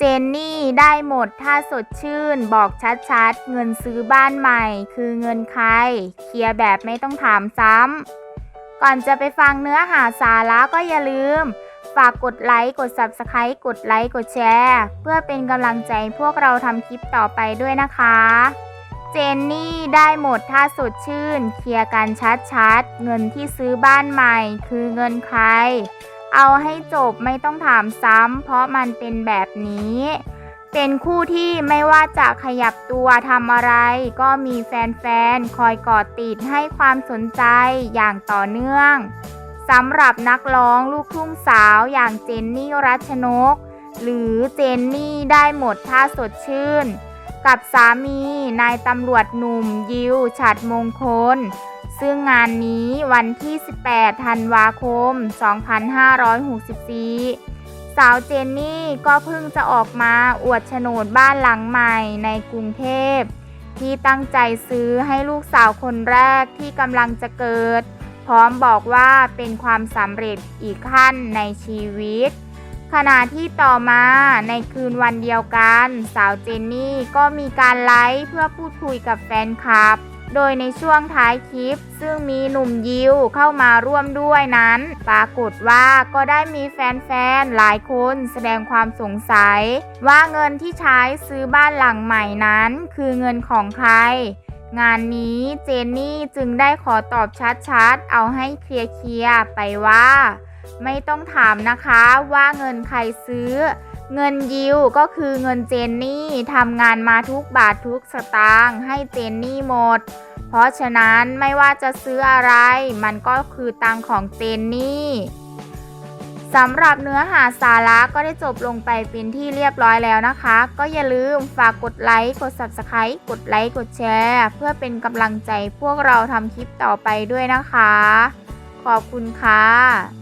เจนนี่ได้หมดถ้าสดชื่น บอกชัดๆ เงินซื้อบ้านใหม่ คือเงินใคร เคลียร์แบบไม่ต้องถามซ้ำ ก่อนจะไปฟังเนื้อหาสาระก็อย่าลืม ฝากกดไลค์ กด Subscribe กดไลค์ กดแชร์ เพื่อเป็นกำลังใจพวกเราทำคลิปต่อไปด้วยนะคะ เจนนี่ได้หมดถ้าสดชื่น เคลียร์กันชัดๆ เงินที่ซื้อบ้านใหม่ คือเงินใคร เอาให้จบไม่ต้องถามซ้ำเพราะมันเป็นแบบนี้ เป็นคู่ที่ไม่ว่าจะขยับตัวทำอะไร ก็มีแฟนๆ คอยกอดติดให้ความสนใจอย่างต่อเนื่องสำหรับนักร้องลูกทุ่งสาวอย่างเจนนี่รัชนก หรือเจนนี่ได้หมดท่าสดชื่น กับสามีนายตำรวจหนุ่มยิวฉัดมงคล ซึ่งงานนี้วันที่ 18 ธันวาคม 2564 สาวเจนนี่ก็เพิ่งจะออกมาอวดโฉนดบ้านหลังใหม่ในกรุงเทพ ที่ตั้งใจซื้อให้ลูกสาวคนแรกที่กำลังจะเกิด พร้อมบอกว่าเป็นความสำเร็จอีกขั้นในชีวิตขณะที่ต่อมาในคืนวันเดียวกัน สาวเจนนี่ก็มีการไลฟ์เพื่อพูดคุยกับแฟนคลับ โดยในช่วงท้ายคลิป ซึ่งมีหนุ่มยิวเข้ามาร่วมด้วยนั้น ปรากฏว่าก็ได้มีแฟนๆ หลายคนแสดงความสงสัย ว่าเงินที่ใช้ซื้อบ้านหลังใหม่นั้น คือเงินของใครงานนี้เจนนี่จึงได้ขอตอบชัดๆ เอาให้เคลียร์ๆไปว่า ไม่ต้องถามนะคะว่าเงินใครซื้อ เงินยิวก็คือเงินเจนนี่ทำงานมาทุกบาททุกสตางค์ให้เจนนี่หมด เพราะฉะนั้นไม่ว่าจะซื้ออะไร มันก็คือตังของเจนนี่สำหรับเนื้อหาสาระก็ได้จบลงไปเป็นที่เรียบร้อยแล้วนะคะ ก็อย่าลืมฝากกดไลค์ กด Subscribe กดไลค์ กดแชร์ เพื่อเป็นกำลังใจพวกเราทำคลิปต่อไปด้วยนะคะ ขอบคุณค่ะ